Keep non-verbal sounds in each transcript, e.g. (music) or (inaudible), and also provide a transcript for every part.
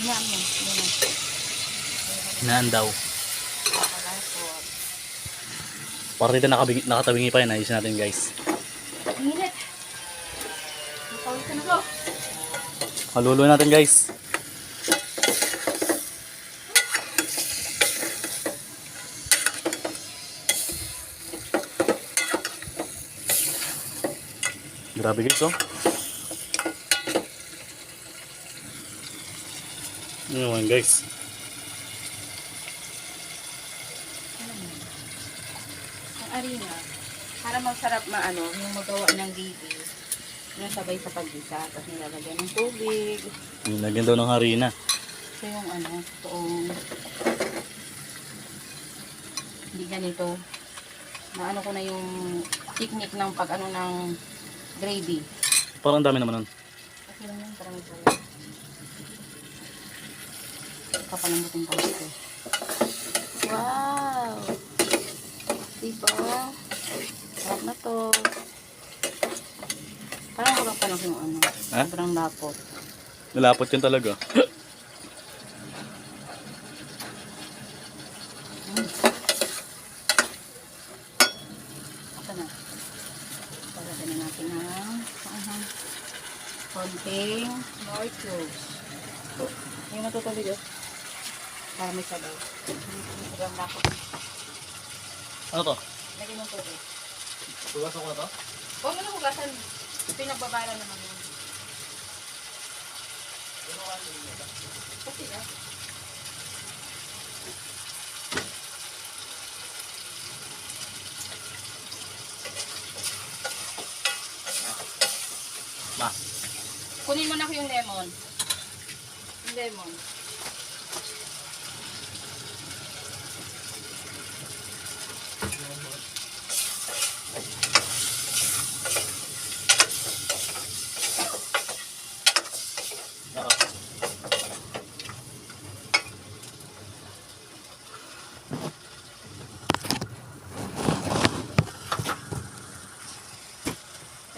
Hinaan mo. Hinaan. Daw. Kalapot. Para dito nakabingi, nakatabingi pa yan. Ayusin natin guys. Init. Matawag ka na ko. Halulo natin guys. Grabe guys oh. Ano naman guys. Ang arena, para masarap maano, yung magawa ng bibi, yung sabay sa paggisa, tapos nilalagyan ng tubig. Nilagyan daw ng harina. So yung ano, toong hindi ganito. Maano ko na yung technique ng pag ano ng gravy. Parang ang dami naman nun. Okay lang yun, parang ito. Kapalambutin pa ito. Wow! Diba? Sarap na to. Parang wala pa lang yung ano. Ha? Sobrang lapot. Nalapot yun talaga. Ito na. Palagyan na natin ng konting more cubes. Yung matutuloy yun. Para may sabaw. Sobrang lapot. Ano to? Lagyan ng tubig. Tugas ako na to? Huwag mo na hugasan. Pinagbabara naman yun. Kasi ah. Ma. Kunin mo na ko yung lemon. Yung lemon.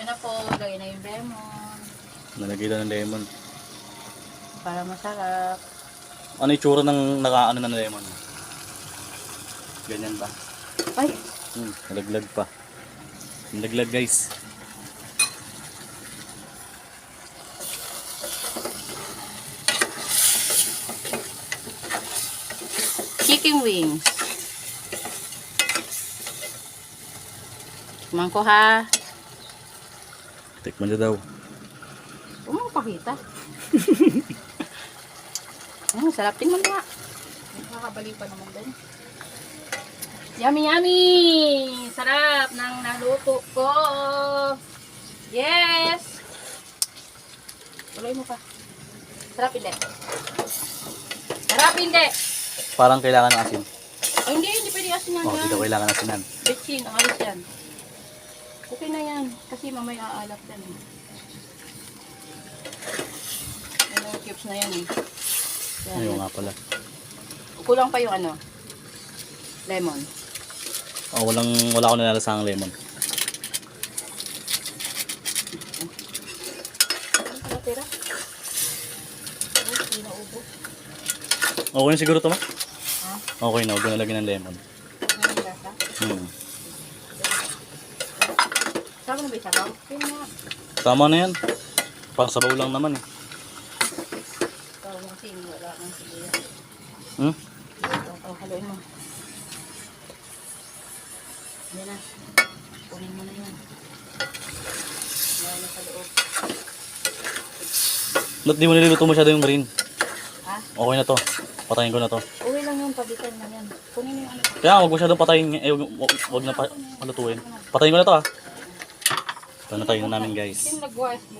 Yan na po. Lagyan na yung lemon. Nalagay daw ng lemon. Para masarap. Ano yung tsura ng nakaano na ng lemon? Ganyan ba? Ay! Hmm, nalaglag pa. Nalaglag guys. Chicken wings. Tikman ko ha. Tikman niya daw. Huwag mo pakita. Ang (laughs) sarap. Tingnan nga. Nakakabali pa naman din. Yummy, yummy! Sarap ng naluto ko. Yes! Tuloy mo pa. Sarap hindi. Sarap hindi. Parang kailangan ng asin. Ay, hindi, hindi pwede asin yan. Oh, dito kailangan ng asinan. Bitchin, alis yan. Okay na yan. Kasi mamaya aalap yan eh. Yan yung cubes na yan eh. Yan. Ayun nga pala. Kulang pa yung ano. Lemon. Oh, walang, wala ako nilalasang lemon. Ano tira? Okay na siguro to ma? Okay na, huwag na lagyan ng lemon. Ano yung lasa? Hmm. Sama na ba sabaw? Tama na yan. Pang sabaw lang naman eh. Hmm? Ito, haluin mo. Yan na. Kunin mo na yan. Yan na sa loob. Ba't di mo niluluto masyado yung green? Ha? Okay na to. Patayin ko na to. Uwi lang yung pabitan na yan. Kunin mo yung ano. Kaya huwag masyadong patayin. Eh, huwag, huwag, huwag na pa, palutuin. Patayin ko na to ah. Ito na tayo na namin guys.